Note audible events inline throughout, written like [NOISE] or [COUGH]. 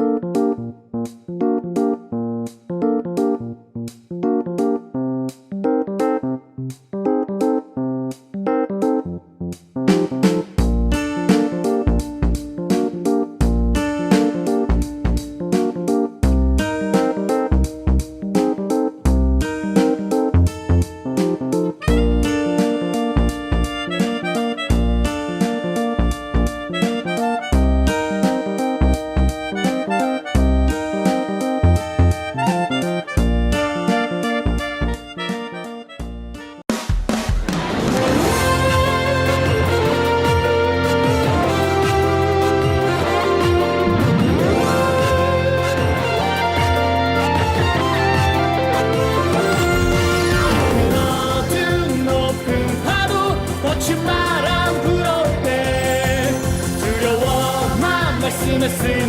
어두 두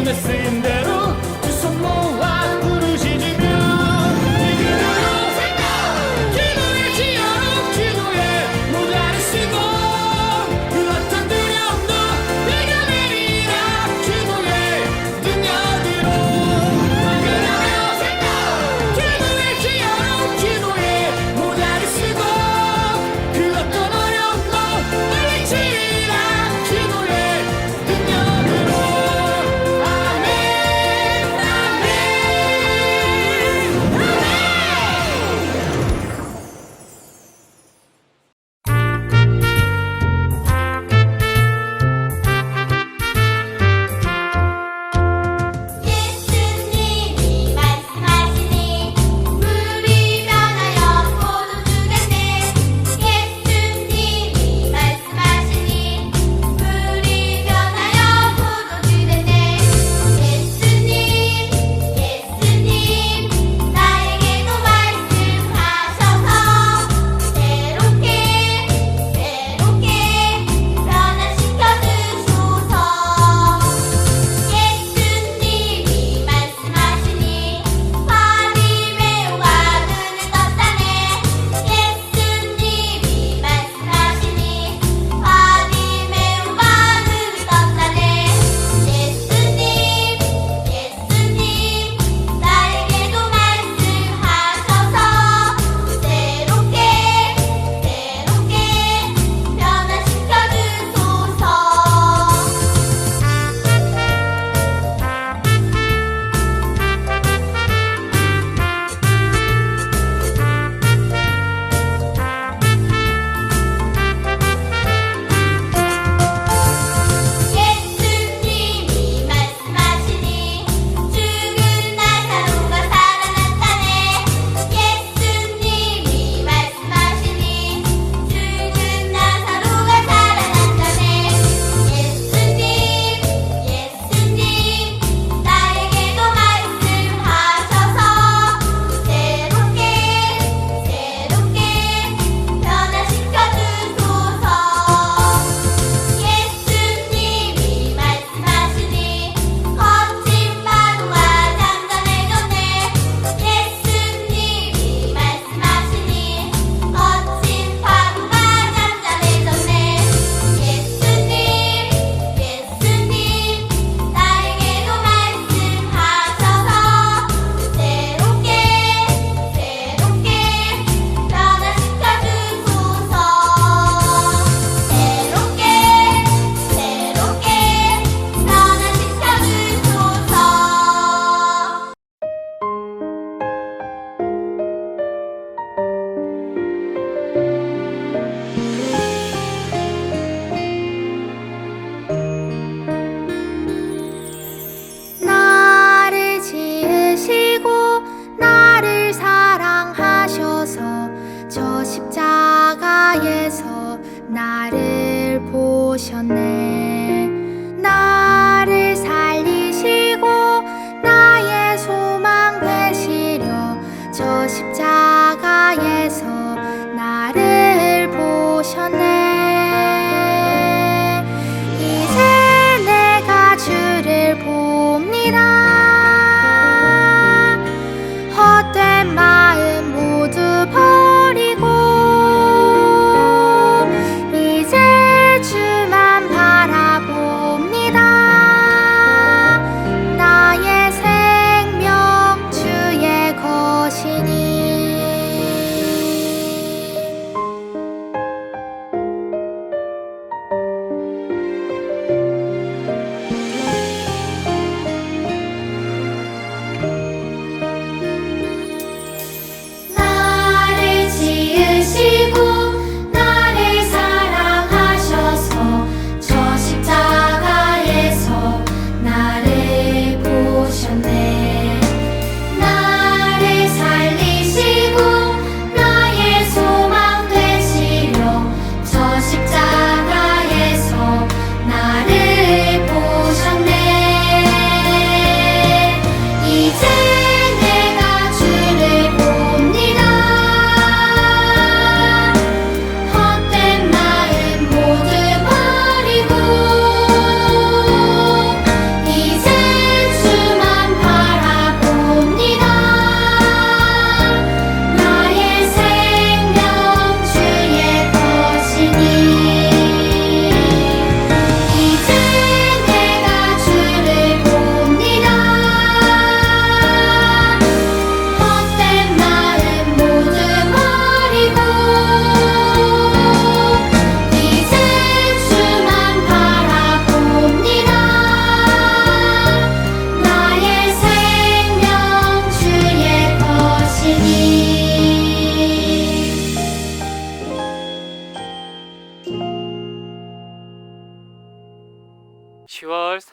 mesleğinde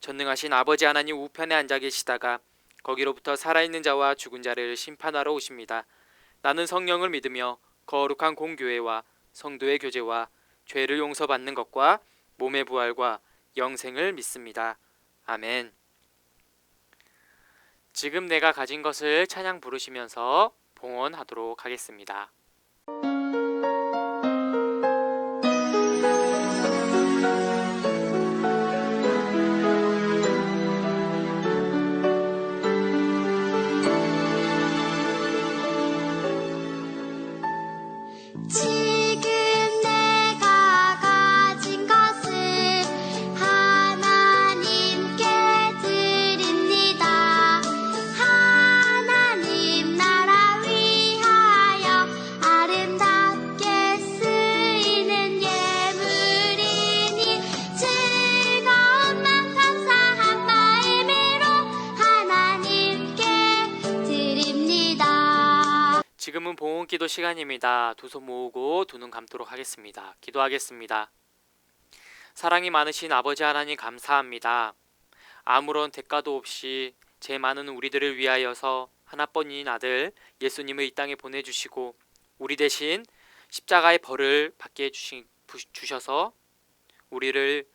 전능하신 아버지 하나님 우편에 앉아 계시다가 거기로부터 살아있는 자와 죽은 자를 심판하러 오십니다. 나는 성령을 믿으며 거룩한 공교회와 성도의 교제와 죄를 용서받는 것과 몸의 부활과 영생을 믿습니다. 아멘. 지금 내가 가진 것을 찬양 부르시면서 봉헌하도록 하겠습니다. 봉헌 기도 시간입니다. 두 손 모으고 두 눈 감도록 하겠습니다. 기도하겠습니다. 사랑이 많으신 아버지 하나님 감사합니다. 아무런 대가도 없이 제 많은 우리들을 위하여서 하나뿐인 아들 예수님을 이 땅에 보내주시고 우리 대신 십자가의 벌을 받게 해주시, 부- 주셔서 우리를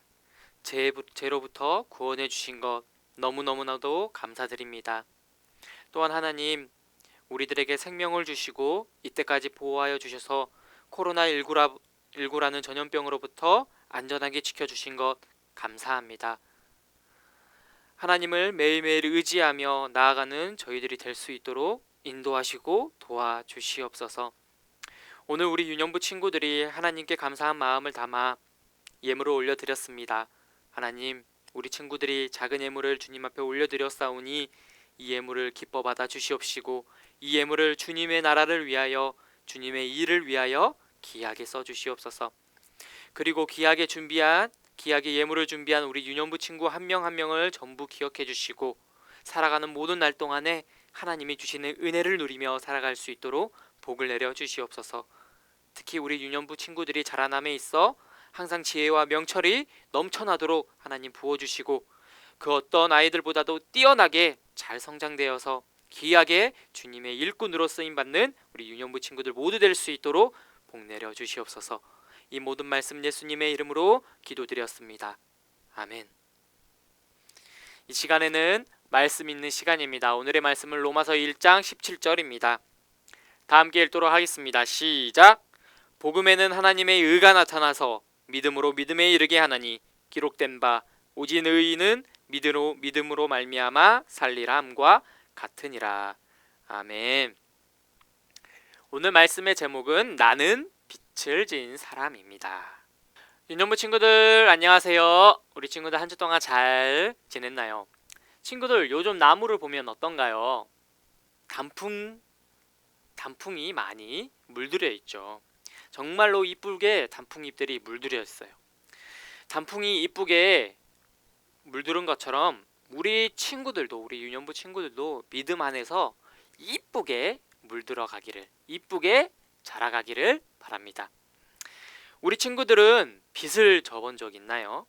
죄, 죄로부터 구원해 주신 것 너무너무나도 감사드립니다. 또한 하나님 우리들에게 생명을 주시고 이때까지 보호하여 주셔서 코로나19라, 19라는 전염병으로부터 안전하게 지켜주신 것 감사합니다. 하나님을 매일매일 의지하며 나아가는 저희들이 될 수 있도록 인도하시고 도와주시옵소서. 오늘 우리 유년부 친구들이 하나님께 감사한 마음을 담아 예물을 올려드렸습니다. 하나님, 우리 친구들이 작은 예물을 주님 앞에 올려드렸사오니 이 예물을 기뻐 받아 주시옵시고 이 예물을 주님의 나라를 위하여 주님의 일을 위하여 귀하게 써 주시옵소서. 그리고 귀하게 준비한 귀하게 예물을 준비한 우리 유년부 친구 한명한 명을 전부 기억해 주시고 살아가는 모든 날 동안에 하나님이 주시는 은혜를 누리며 살아갈 수 있도록 복을 내려 주시옵소서. 특히 우리 유년부 친구들이 자라남에 있어 항상 지혜와 명철이 넘쳐나도록 하나님 부어 주시고 그 어떤 아이들보다도 뛰어나게 잘 성장되어서 귀하게 주님의 일꾼으로 쓰임 받는 우리 유년부 친구들 모두 될 수 있도록 복 내려 주시옵소서. 이 모든 말씀 예수님의 이름으로 기도드렸습니다. 아멘. 이 시간에는 말씀 있는 시간입니다. 오늘의 말씀은 로마서 1장 17절입니다. 다 함께 읽도록 하겠습니다. 시작. 복음에는 하나님의 의가 나타나서 믿음으로 믿음에 이르게 하나니 기록된 바 오직 의인은 믿음으로 믿음으로 말미암아 살리라 함과 같으니라. 아멘. 오늘 말씀의 제목은 나는 빛을 지은 사람입니다. 유년부 친구들 안녕하세요. 우리 친구들 한 주 동안 잘 지냈나요? 친구들 요즘 나무를 보면 어떤가요? 단풍 단풍이 많이 물들여 있죠. 정말로 이쁘게 단풍 잎들이 물들여 있어요. 단풍이 이쁘게 물들은 것처럼 우리 친구들도 우리 유년부 친구들도 믿음 안에서 이쁘게 물들어 가기를 이쁘게 자라가기를 바랍니다. 우리 친구들은 빚을 져본 적 있나요?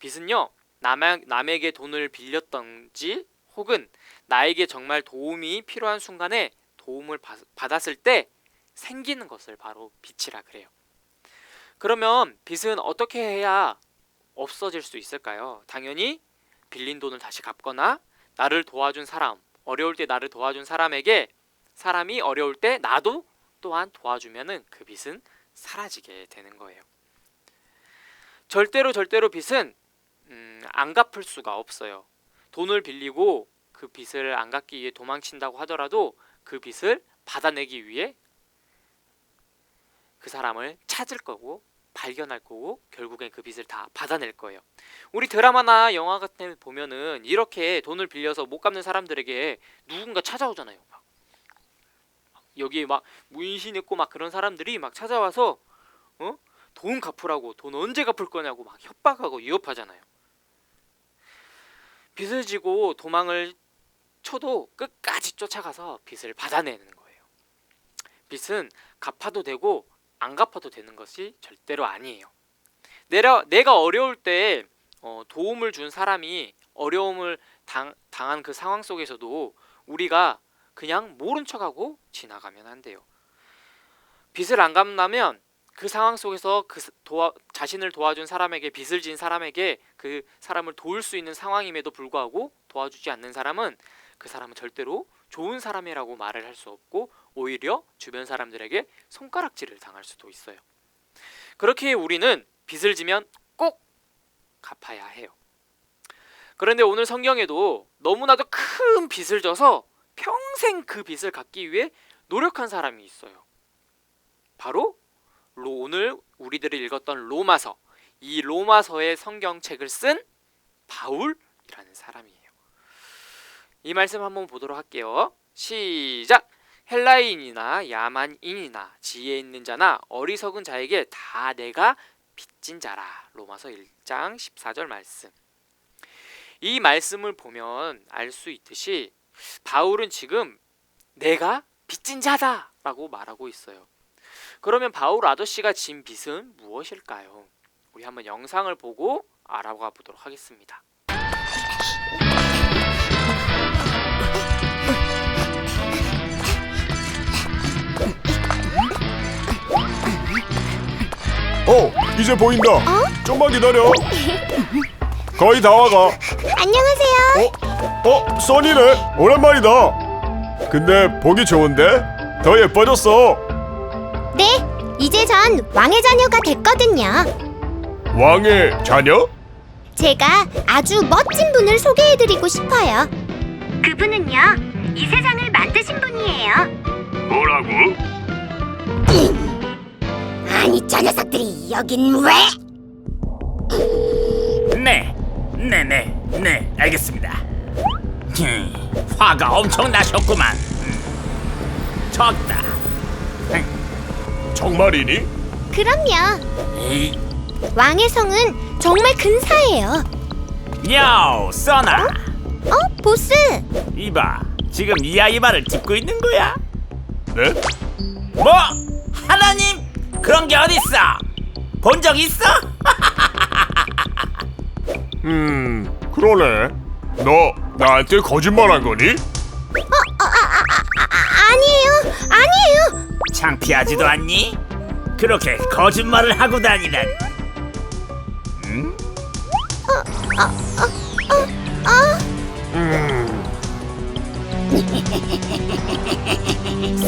빚은요 남, 남에게 돈을 빌렸던지 혹은 나에게 정말 도움이 필요한 순간에 도움을 받, 받았을 때 생기는 것을 바로 빚이라 그래요. 그러면 빚은 어떻게 해야 없어질 수 있을까요? 당연히 빌린 돈을 다시 갚거나 나를 도와준 사람, 어려울 때 나를 도와준 사람에게 사람이 어려울 때 나도 또한 도와주면은 그 빚은 사라지게 되는 거예요. 절대로 절대로 빚은 음, 안 갚을 수가 없어요. 돈을 빌리고 그 빚을 안 갚기 위해 도망친다고 하더라도 그 빚을 받아내기 위해 그 사람을 찾을 거고 발견할 거고 결국엔 그 빚을 다 받아낼 거예요. 우리 드라마나 영화 같은 데 보면은 이렇게 돈을 빌려서 못 갚는 사람들에게 누군가 찾아오잖아요. 막 여기 막 문신 있고 막 그런 사람들이 막 찾아와서 어? 돈 갚으라고 돈 언제 갚을 거냐고 막 협박하고 위협하잖아요. 빚을 지고 도망을 쳐도 끝까지 쫓아가서 빚을 받아내는 거예요. 빚은 갚아도 되고 안 갚아도 되는 것이 절대로 아니에요. 내가 내가 어려울 때 어, 도움을 준 사람이 어려움을 당, 당한 그 상황 속에서도 우리가 그냥 모른 척하고 지나가면 안 돼요. 빚을 안 갚나면 그 상황 속에서 그 사- 도와, 자신을 도와준 사람에게 빚을 진 사람에게 그 사람을 도울 수 있는 상황임에도 불구하고 도와주지 않는 사람은 그 사람은 절대로 좋은 사람이라고 말을 할 수 없고 오히려 주변 사람들에게 손가락질을 당할 수도 있어요. 그렇게 우리는 빚을 지면 꼭 갚아야 해요. 그런데 오늘 성경에도 너무나도 큰 빚을 져서 평생 그 빚을 갚기 위해 노력한 사람이 있어요. 바로 로, 오늘 우리들이 읽었던 로마서 이 로마서의 성경책을 쓴 바울이라는 사람이에요. 이 말씀 한번 보도록 할게요. 시작. 헬라인이나 야만인이나 지혜 있는 자나 어리석은 자에게 다 내가 빚진 자라. 로마서 1장 14절 말씀. 이 말씀을 보면 알 수 있듯이 바울은 지금 내가 빚진 자다라고 말하고 있어요. 그러면 바울 아저씨가 진 빚은 무엇일까요? 우리 한번 영상을 보고 알아가 보도록 하겠습니다. 어, 이제 보인다. 좀만 기다려. 거의 다 와가. 안녕하세요. 어, 어, 써니네. 오랜만이다. 근데 보기 좋은데? 더 예뻐졌어. 네, 이제 전 왕의 자녀가 됐거든요. 왕의 자녀? 제가 아주 멋진 분을 소개해드리고 싶어요. 그분은요, 이 세상을 만드신 분이에요. 뭐라고? 아니, 저 녀석들이 여긴 왜? 네, 네, 네, 네, 알겠습니다. 흠, [LAUGHS] 화가 엄청 나셨구만. 음, 졌다. 정말이니? 그럼요. 에이, 왕의 성은 정말 근사해요. 야, 써나. 어, 보스? 이봐, 지금 이 아이 말을 듣고 있는 거야? 네? 뭐? 하나님? 그런 게 어딨어? 본 적 있어? [LAUGHS] 음, 그러네. 너 나한테 거짓말한 거니? 아, 아니에요, 아니에요. 창피하지도 않니? 그렇게 거짓말을 하고 다니다니. 응?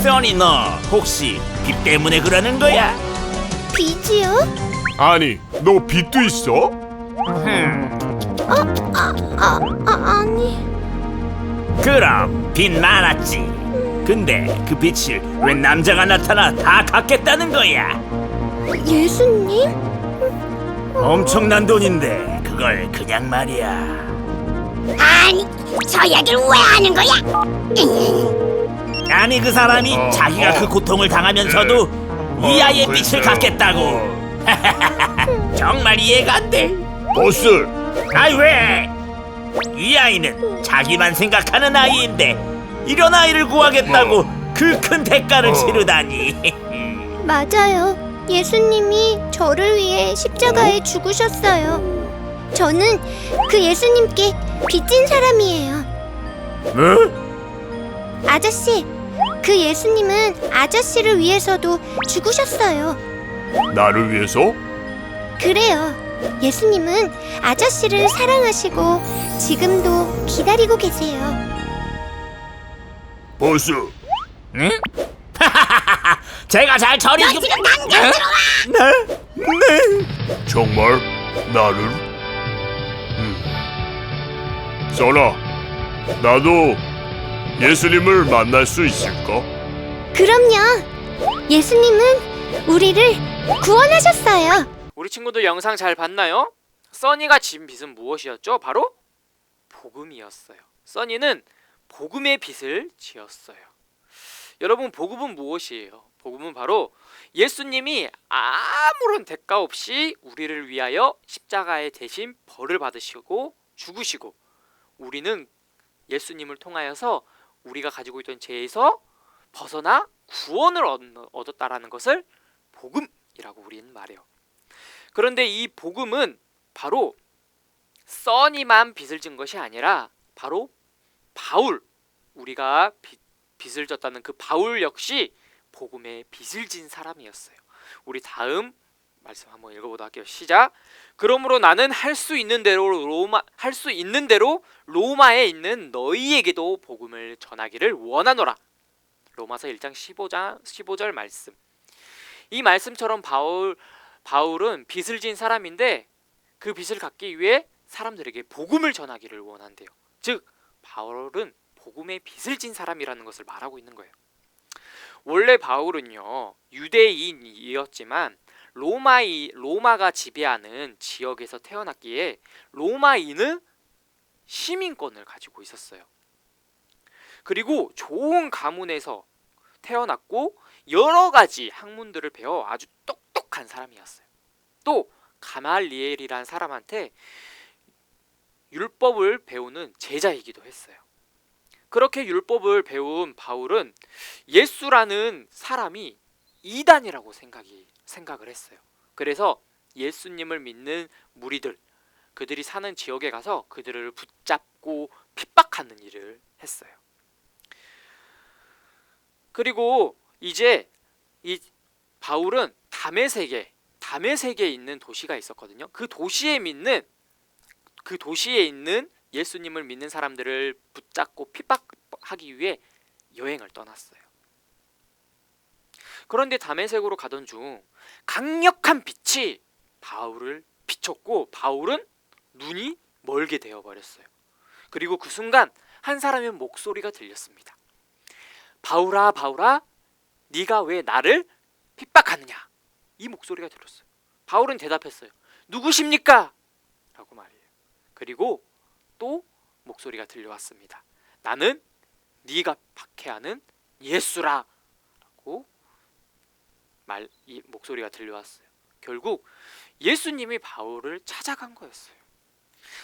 써니 너 혹시 빚 때문에 그러는 거야? 빚이요? 아니, 너 빚도 있어? 아, 아, 아니. 그럼 빚 많았지. 근데 그 빚을 왜 남자가 나타나 다 갚겠다는 거야? 예수님? 엄청난 돈인데 그걸 그냥 말이야. 아니, 저 얘기를 왜 하는 거야? 아니 그 사람이 어, 자기가 어. 그 고통을 당하면서도 어, 이 아이의 글쎄요. 빚을 갚겠다고. 어. [LAUGHS] 정말 이해가 안 돼. 보스, 아이 왜? 이 아이는 자기만 생각하는 아이인데 이런 아이를 구하겠다고 그 큰 대가를 어. 치르다니. [LAUGHS] 맞아요. 예수님이 저를 위해 십자가에 죽으셨어요. 저는 그 예수님께 빚진 사람이에요. 뭐? 아저씨, 그 예수님은 아저씨를 위해서도 죽으셨어요. 나를 위해서? 그래요. 예수님은 아저씨를 사랑하시고 지금도 기다리고 계세요. 보스, 응? [LAUGHS] 제가 잘 처리 좀. 지금 당장 들어와. 네? 네. 정말 나를? 음. 써나, 나도 예수님을 만날 수 있을까? 그럼요. 예수님은 우리를 구원하셨어요. 우리 친구들 영상 잘 봤나요? 써니가 진 빚은 무엇이었죠? 바로 복음이었어요. 써니는 복음의 빚을 지었어요. 여러분 복음은 무엇이에요? 복음은 바로 예수님이 아무런 대가 없이 우리를 위하여 십자가에 대신 벌을 받으시고 죽으시고 우리는 예수님을 통하여서 우리가 가지고 있던 죄에서 벗어나 구원을 얻- 얻었다라는 것을 복음이라고 우리는 말해요. 그런데 이 복음은 바로 써니만 빚을 진 것이 아니라 바로 바울 우리가 빚, 빚을 졌다는 그 바울 역시 복음에 빚을 진 사람이었어요. 우리 다음 말씀 한번 읽어보도록 할게요. 시작. 그러므로 나는 할 수 있는 대로 로마 할 수 있는 대로 로마에 있는 너희에게도 복음을 전하기를 원하노라. 로마서 1장 15장 15절 말씀. 이 말씀처럼 바울 바울은 빚을 진 사람인데 그 빚을 갚기 위해 사람들에게 복음을 전하기를 원한대요. 즉 바울은 복음의 빚을 진 사람이라는 것을 말하고 있는 거예요. 원래 바울은요 유대인이었지만 로마이 로마가 지배하는 지역에서 태어났기에 로마인은 시민권을 가지고 있었어요. 그리고 좋은 가문에서 태어났고 여러 가지 학문들을 배워 아주 똑똑한 사람이었어요. 또 가말리엘이란 사람한테 율법을 배우는 제자이기도 했어요. 그렇게 율법을 배운 바울은 예수라는 사람이 이단이라고 생각이 생각을 했어요. 그래서 예수님을 믿는 무리들 그들이 사는 지역에 가서 그들을 붙잡고 핍박하는 일을 했어요. 그리고 이제 이 바울은 다메섹에 다메섹에 있는 도시가 있었거든요. 그 도시에 믿는 그 도시에 있는 예수님을 믿는 사람들을 붙잡고 핍박하기 위해 여행을 떠났어요. 그런데 다메섹으로 가던 중 강력한 빛이 바울을 비췄고 바울은 눈이 멀게 되어 버렸어요. 그리고 그 순간 한 사람의 목소리가 들렸습니다. 바울아 바울아 네가 왜 나를 핍박하느냐 이 목소리가 들렸어요. 바울은 대답했어요. 누구십니까? 라고 말해요. 그리고 또 목소리가 들려왔습니다. 나는 네가 박해하는 예수라 라고 말 이 목소리가 들려왔어요. 결국 예수님이 바울을 찾아간 거였어요.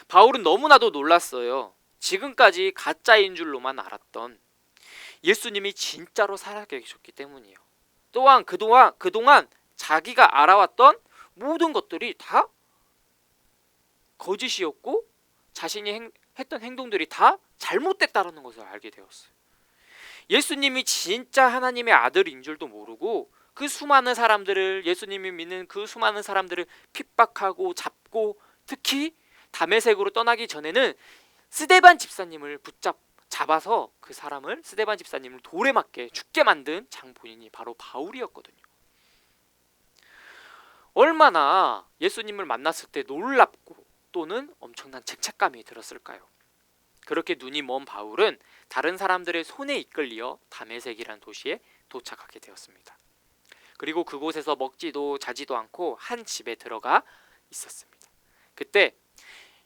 바울은 너무나도 놀랐어요. 지금까지 가짜인 줄로만 알았던 예수님이 진짜로 살아계셨기 때문이에요. 또한 그동안 그동안 자기가 알아왔던 모든 것들이 다 거짓이었고 자신이 행- 했던 행동들이 다 잘못됐다라는 것을 알게 되었어요. 예수님이 진짜 하나님의 아들인 줄도 모르고 그 수많은 사람들을 예수님이 믿는 그 수많은 사람들을 핍박하고 잡고 특히 담에색으로 떠나기 전에는 스데반 집사님을 붙잡 잡아서 그 사람을 스데반 집사님을 돌에 맞게 죽게 만든 장본인이 바로 바울이었거든요. 얼마나 예수님을 만났을 때 놀랍고 또는 엄청난 죄책감이 들었을까요? 그렇게 눈이 먼 바울은 다른 사람들의 손에 이끌려 다메섹이란 도시에 도착하게 되었습니다. 그리고 그곳에서 먹지도 자지도 않고 한 집에 들어가 있었습니다. 그때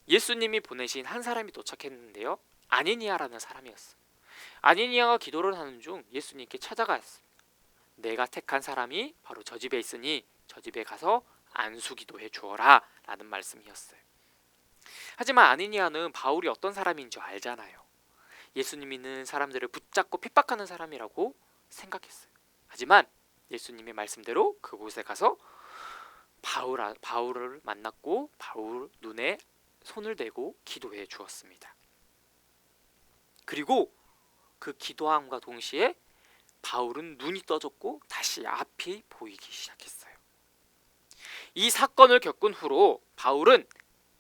예수님이 보내신 한 사람이 도착했는데요. 아니니아라는 사람이었어. 아니니아가 기도를 하는 중 예수님께 찾아갔습니다. 내가 택한 사람이 바로 저 집에 있으니 저 집에 가서 안수 기도해 주어라 라는 말씀이었어요. 하지만 아니니아는 바울이 어떤 사람인 줄 알잖아요. 예수님 믿는 사람들을 붙잡고 핍박하는 사람이라고 생각했어요. 하지만 예수님의 말씀대로 그곳에 가서 바울 바울을 만났고 바울 눈에 손을 대고 기도해 주었습니다. 그리고 그 기도함과 동시에 바울은 눈이 떠졌고 다시 앞이 보이기 시작했어요. 이 사건을 겪은 후로 바울은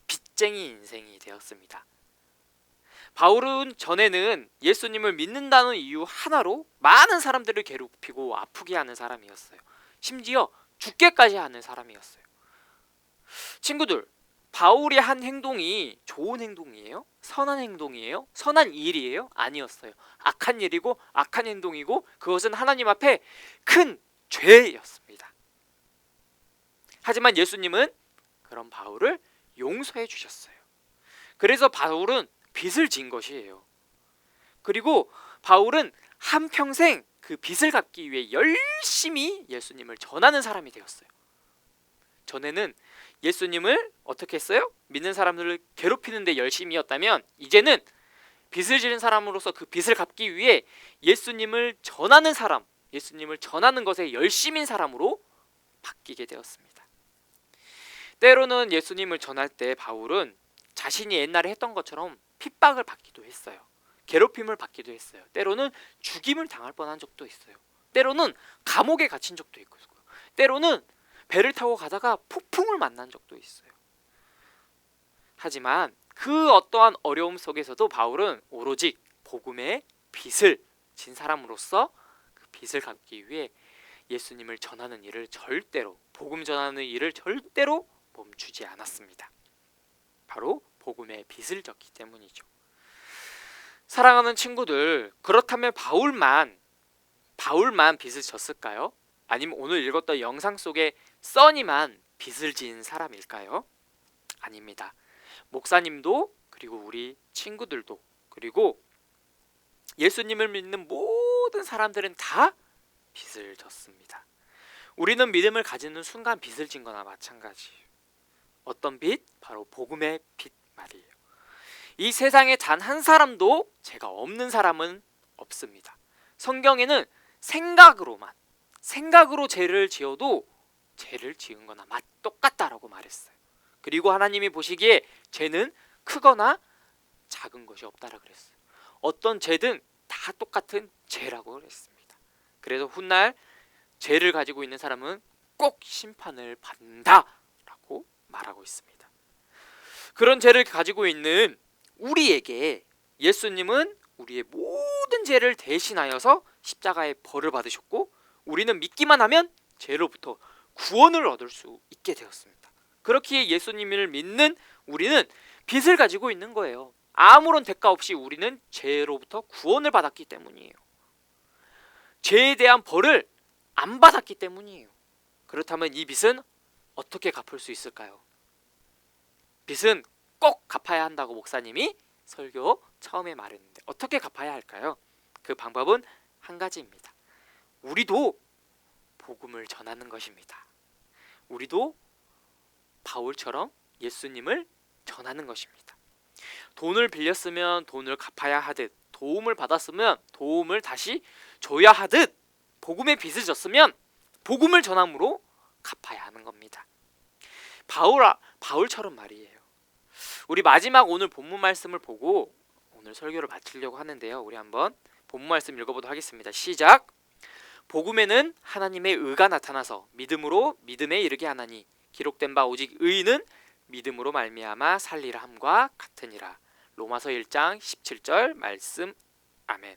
빚쟁이 인생이 되었습니다. 바울은 전에는 예수님을 믿는다는 이유 하나로 많은 사람들을 괴롭히고 아프게 하는 사람이었어요. 심지어 죽게까지 하는 사람이었어요. 친구들, 바울이 한 행동이 좋은 행동이에요? 선한 행동이에요? 선한 일이에요? 아니었어요. 악한 일이고 악한 행동이고 그것은 하나님 앞에 큰 죄였습니다. 하지만 예수님은 그런 바울을 용서해 주셨어요. 그래서 바울은 빚을 진 것이에요. 그리고 바울은 한평생 그 빚을 갚기 위해 열심히 예수님을 전하는 사람이 되었어요. 전에는 예수님을 어떻게 했어요? 믿는 사람들을 괴롭히는데 열심이었다면 이제는 빚을 지는 사람으로서 그 빚을 갚기 위해 예수님을 전하는 사람, 예수님을 전하는 것에 열심인 사람으로 바뀌게 되었습니다. 때로는 예수님을 전할 때 바울은 자신이 옛날에 했던 것처럼 핍박을 받기도 했어요. 괴롭힘을 받기도 했어요. 때로는 죽임을 당할 뻔한 적도 있어요. 때로는 감옥에 갇힌 적도 있고, 때로는 배를 타고 가다가 폭풍을 만난 적도 있어요. 하지만 그 어떠한 어려움 속에서도 바울은 오로지 복음의 빚을 진 사람으로서 그 빚을 갚기 위해 예수님을 전하는 일을 절대로 복음 전하는 일을 절대로 멈추지 않았습니다. 바로 복음의 빚을 졌기 때문이죠. 사랑하는 친구들, 그렇다면 바울만 바울만 빚을 졌을까요? 아니면 오늘 읽었던 영상 속에 써니만 빚을 지은 사람일까요? 아닙니다. 목사님도 그리고 우리 친구들도 그리고 예수님을 믿는 모든 사람들은 다 빚을 졌습니다. 우리는 믿음을 가지는 순간 빚을 진 거나 마찬가지예요. 어떤 빚? 바로 복음의 빚말 이 세상에 단 한 사람도 죄가 없는 사람은 없습니다. 성경에는 생각으로만 생각으로 죄를 지어도 죄를 지은 거나 맛 똑같다라고 말했어요. 그리고 하나님이 보시기에 죄는 크거나 작은 것이 없다라 그랬어요. 어떤 죄든 다 똑같은 죄라고 그랬습니다. 그래서 훗날 죄를 가지고 있는 사람은 꼭 심판을 받는다라고 말하고 있습니다. 그런 죄를 가지고 있는 우리에게 예수님은 우리의 모든 죄를 대신하여서 십자가의 벌을 받으셨고 우리는 믿기만 하면 죄로부터 구원을 얻을 수 있게 되었습니다. 그렇기에 예수님을 믿는 우리는 빚을 가지고 있는 거예요. 아무런 대가 없이 우리는 죄로부터 구원을 받았기 때문이에요. 죄에 대한 벌을 안 받았기 때문이에요. 그렇다면 이 빚은 어떻게 갚을 수 있을까요? 빚은 꼭 갚아야 한다고 목사님이 설교 처음에 말했는데 어떻게 갚아야 할까요? 그 방법은 한 가지입니다. 우리도 복음을 전하는 것입니다. 우리도 바울처럼 예수님을 전하는 것입니다. 돈을 빌렸으면 돈을 갚아야 하듯 도움을 받았으면 도움을 다시 줘야 하듯 복음의 빚을 졌으면 복음을 전함으로 갚아야 하는 겁니다. 바울 바울처럼 말이에요. 우리 마지막 오늘 본문 말씀을 보고 오늘 설교를 마치려고 하는데요. 우리 한번 본문 말씀 읽어보도록 하겠습니다. 시작. 복음에는 하나님의 의가 나타나서 믿음으로 믿음에 이르게 하나니 기록된 바 오직 의는 믿음으로 말미암아 살리라 함과 같으니라. 로마서 1장 17절 말씀. 아멘.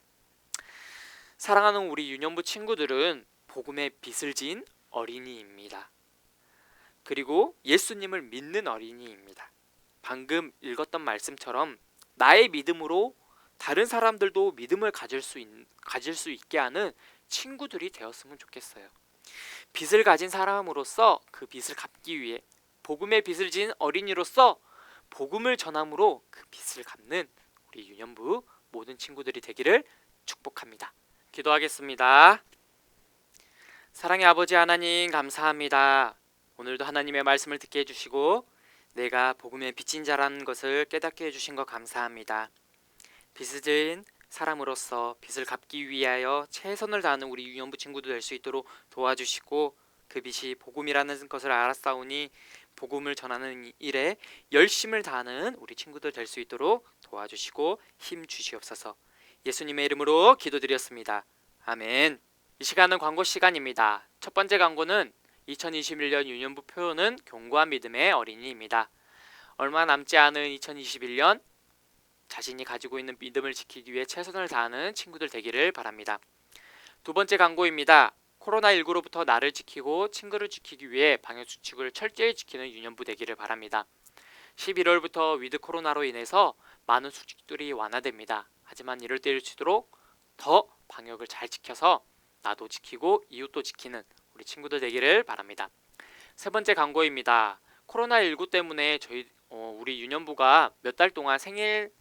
사랑하는 우리 유년부 친구들은 복음의 빚을 지은 어린이입니다. 그리고 예수님을 믿는 어린이입니다. 방금 읽었던 말씀처럼 나의 믿음으로 다른 사람들도 믿음을 가질 수 있, 가질 수 있게 하는 친구들이 되었으면 좋겠어요. 빚을 가진 사람으로서 그 빚을 갚기 위해 복음의 빚을 지은 어린이로서 복음을 전함으로 그 빚을 갚는 우리 유년부 모든 친구들이 되기를 축복합니다. 기도하겠습니다. 사랑의 아버지 하나님 감사합니다. 오늘도 하나님의 말씀을 듣게 해주시고 내가 복음의 빚진 자라는 것을 깨닫게 해주신 것 감사합니다. 빚을 사람으로서 빚을 갚기 위하여 최선을 다하는 우리 유년부 친구도 될 수 있도록 도와주시고 그 빚이 복음이라는 것을 알았사오니 복음을 전하는 일에 열심을 다하는 우리 친구들 될 수 있도록 도와주시고 힘 주시옵소서. 예수님의 이름으로 기도드렸습니다. 아멘. 이 시간은 광고 시간입니다. 첫 번째 광고는 2021년 유년부 표현은 견고한 믿음의 어린이입니다. 얼마 남지 않은 2021년 자신이 가지고 있는 믿음을 지키기 위해 최선을 다하는 친구들 되기를 바랍니다. 두 번째 광고입니다. 코로나19로부터 나를 지키고 친구를 지키기 위해 방역 수칙을 철저히 지키는 유년부 되기를 바랍니다. 11월부터 위드 코로나로 인해서 많은 수칙들이 완화됩니다. 하지만 이럴 때일수록 더 방역을 잘 지켜서 나도 지키고 이웃도 지키는 우리 친구들 되기를 바랍니다. 세 번째 광고입니다. 코로나19 때문에 저희 어, 우리 유년부가 몇 달 동안 생일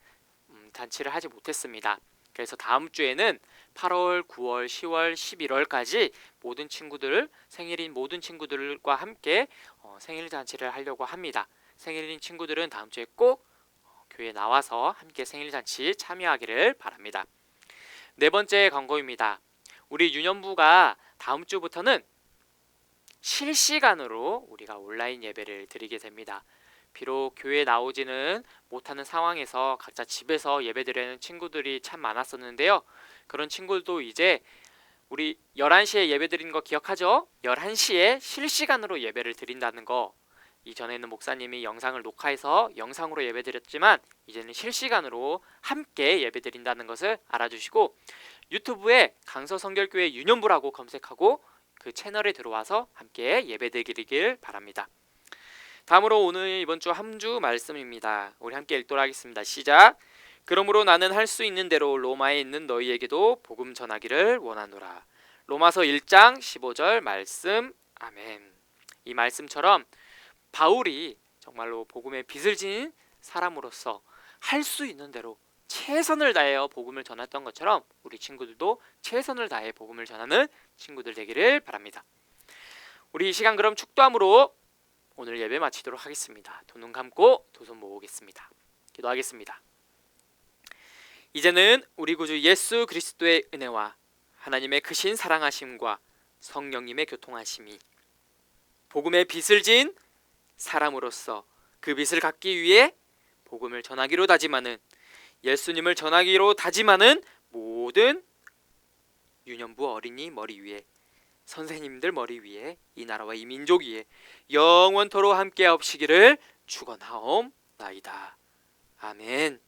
음, 잔치를 하지 못했습니다. 그래서 다음 주에는 8월, 9월, 10월, 11월까지 모든 친구들 생일인 모든 친구들과 함께 어, 생일 잔치를 하려고 합니다. 생일인 친구들은 다음 주에 꼭 어, 교회에 나와서 함께 생일 잔치 참여하기를 바랍니다. 네 번째 광고입니다. 우리 유년부가 다음 주부터는 실시간으로 우리가 온라인 예배를 드리게 됩니다. 비록 교회에 나오지는 못하는 상황에서 각자 집에서 예배드리는 친구들이 참 많았었는데요. 그런 친구들도 이제 우리 11시에 예배 드리는 거 기억하죠? 11시에 실시간으로 예배를 드린다는 거. 이전에는 목사님이 영상을 녹화해서 영상으로 예배 드렸지만 이제는 실시간으로 함께 예배 드린다는 것을 알아주시고 유튜브에 강서 성결교회 유년부라고 검색하고 그 채널에 들어와서 함께 예배 드리길 바랍니다. 다음으로 오늘 이번 주한주 말씀입니다. 우리 함께 읽도록 하겠습니다. 시작. 그러므로 나는 할 수 있는 대로 로마에 있는 너희에게도 복음 전하기를 원하노라. 로마서 1장 15절 말씀. 아멘. 이 말씀처럼 바울이 정말로 복음의 빚을 지닌 사람으로서 할 수 있는 대로 최선을 다하여 복음을 전했던 것처럼 우리 친구들도 최선을 다해 복음을 전하는 친구들 되기를 바랍니다. 우리 이 시간 그럼 축도함으로 오늘 예배 마치도록 하겠습니다. 두 눈 감고 두 손 모으겠습니다. 기도하겠습니다. 이제는 우리 구주 예수 그리스도의 은혜와 하나님의 크신 사랑하심과 성령님의 교통하심이 복음의 빚을 진 사람으로서 그 빚을 갚기 위해 복음을 전하기로 다짐하는 예수님을 전하기로 다짐하는 모든 유년부 어린이 머리 위에 선생님들 머리 위에 이 나라와 이 민족 위에 영원토로 함께 없시기를 축원하옵나이다. 아멘.